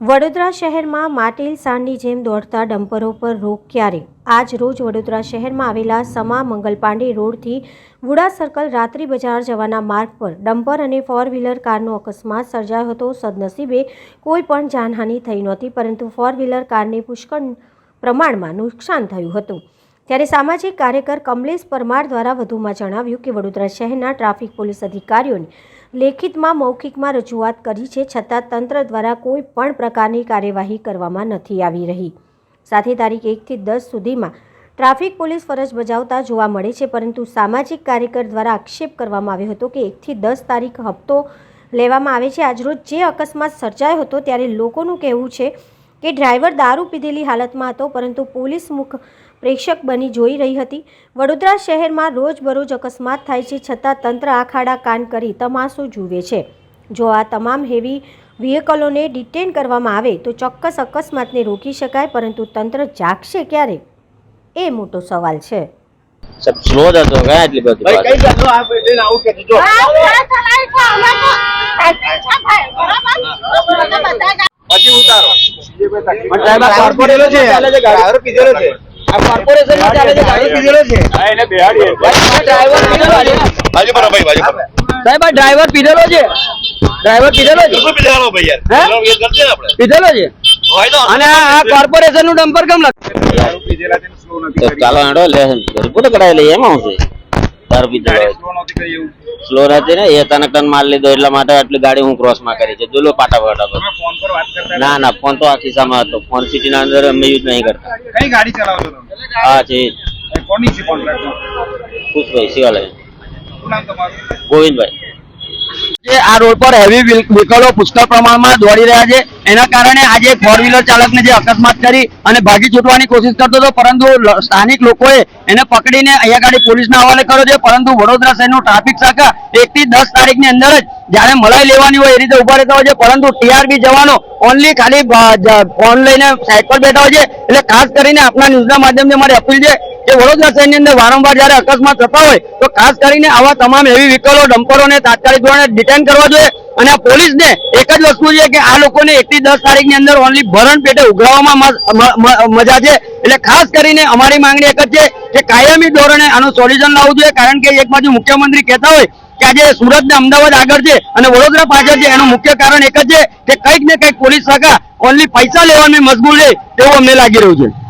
વડોદરા શહેરમાં માટેલ સાંડની જેમ દોડતા ડમ્પરો પર રોક ક્યારે? આજ રોજ વડોદરા શહેરમાં આવેલા સમા મંગલ પાંડે રોડથી વુડા સર્કલ રાત્રિ બજાર જવાના માર્ગ પર ડમ્પર અને ફોર વ્હીલર કારનો અકસ્માત સર્જાયો હતો. સદનસીબે કોઈ પણ જાનહાનિ થઈ નહોતી, પરંતુ ફોર વ્હીલર કારને પુષ્કળ પ્રમાણમાં નુકસાન થયું હતું. ત્યારે સામાજિક કાર્યકર કમલેશ પરમાર દ્વારા વધુમાં જણાવ્યું કે, વડોદરા શહેરના ટ્રાફિક પોલીસ અધિકારીઓને લેખિતમાં મૌખિકમાં રજૂઆત કરી છે, છતાં તંત્ર દ્વારા કોઈ પણ પ્રકારની કાર્યવાહી કરવામાં નથી આવી રહી. સાથે તારીખ એકથી દસ સુધીમાં ટ્રાફિક પોલીસ ફરજ બજાવતા જોવા મળે છે, પરંતુ સામાજિક કાર્યકર દ્વારા આક્ષેપ કરવામાં આવ્યો હતો કે એકથી દસ તારીખ હપ્તો લેવામાં આવે છે. આજરોજ જે અકસ્માત સર્જાયો હતો, ત્યારે લોકોનું કહેવું છે કે ડ્રાઈવર દારૂ પીધેલી હાલતમાં હતો, પરંતુ પોલીસ મુખ પ્રેક્ષક બની જોઈ રહી હતી. વડોદરા શહેરમાં રોજબરોજ અકસ્માત થાય છે છતાં તંત્ર આખાડા કાન કરી તમાશો જુએ છે. જો આ તમામ હેવી વ્હીકલોને ડિટેન કરવામાં આવે તો ચોક્કસ અકસ્માતને રોકી શકાય પરંતુ તંત્ર જાગશે ક્યારે? એ મોટો સવાલ છે. સાહેબ સ્લો જ હતો. ક્યાં એટલી બધી ભાઈ કઈ પાછળ? આ લઈને આવું કે જો. પછી ઉતારો. ડ્રાઈવર કોર્પોરેટર છે. ગાડી. પીધેલો છે. આ કોર્પોરેશનમાં ચાલે છે ગાડી પીધેલો છે. હા, એને બેહાડીએ. ડ્રાઈવર પીધેલો છે. બાજુ પર ભાઈ બાજુ પર સાહેબ આ ડ્રાઈવર પીધેલો છે? ડ્રાઈવર પીધેલો છે? બિલકુલ પીધેલો ભાઈ યાર. એ કરજે આપણે. પીધેલો છે? અને આ કોર્પોરેશનનું ડમ્પર કેમ લખે તો ચાલો આડો લે રિપોર્ટ કરાવી લઈએ એમાં શું છે? દારૂ પીધો હોય. સ્લો હતી ને એ તને ટન માર લીધો એટલા માટે આટલી ગાડી હું ક્રોસમાં કરી છે. દુલો પાટા પાટા હતો ના ના ફોન તો આ ખિસ્સામાં હતો. ફોન સિટી ના અંદર અમે યુઝ નહીં કરતા. કઈ ગાડી ચલાવો હા છે કોની છે કોન્ટ્રાક્ટ ખુશભાઈ શિવાલય. ગોવિંદભાઈ. જે આ રોડ પર હેવી વ્હીકલો પુષ્કળ પ્રમાણમાં દોડી રહ્યા છે. એના કારણે આજે ફોર વ્હીલર ચાલકને જે અકસ્માત કરી અને ભાગી છૂટવાની કોશિશ કરતો હતો, પરંતુ સ્થાનિક લોકોએ એને પકડીને અહીંયા ગાડી પોલીસના હવાલે કર્યો છે. પરંતુ વડોદરા શહેરનું ટ્રાફિક શાખા એક થી દસ તારીખની અંદર જ જ્યારે મલાઈ લેવાની હોય એ રીતે ઊભા રહેતા હોય છે. પરંતુ ટીઆરબી જવાનો ઓનલી ખાલી ફોન લઈને સાઈડ પર બેઠા હોય છે. એટલે ખાસ કરીને આપણા ન્યૂઝના માધ્યમથી મારી અપીલ છે કે વડોદરા શહેરની અંદર વારંવાર જ્યારે અકસ્માત થતા હોય, તો ખાસ કરીને આવા તમામ હેવી વ્હીકલો ડમ્પરોને તાત્કાલિક ધોરણે ડિટેન કરવા જોઈએ અને આ પોલીસને એક જ વસ્તુ છે કે આ લોકોને એકથી દસ તારીખની અંદર ઓનલી ભરણ પેટે ઉઘરાવવામાં મજા છે. એટલે ખાસ કરીને અમારી માંગણી એક જ છે કે કાયમી ધોરણે આનું સોલ્યુશન લાવવું જોઈએ, કારણ કે એક બાજુ મુખ્યમંત્રી કહેતા હોય કે આજે સુરત ને અમદાવાદ આગળ છે અને વડોદરા પાછળ છે. એનું મુખ્ય કારણ એક જ છે કે કંઈક ને કંઈક પોલીસ શાખા ઓનલી પૈસા લેવાની મજબૂર છે, તેવું અમને લાગી રહ્યું છે.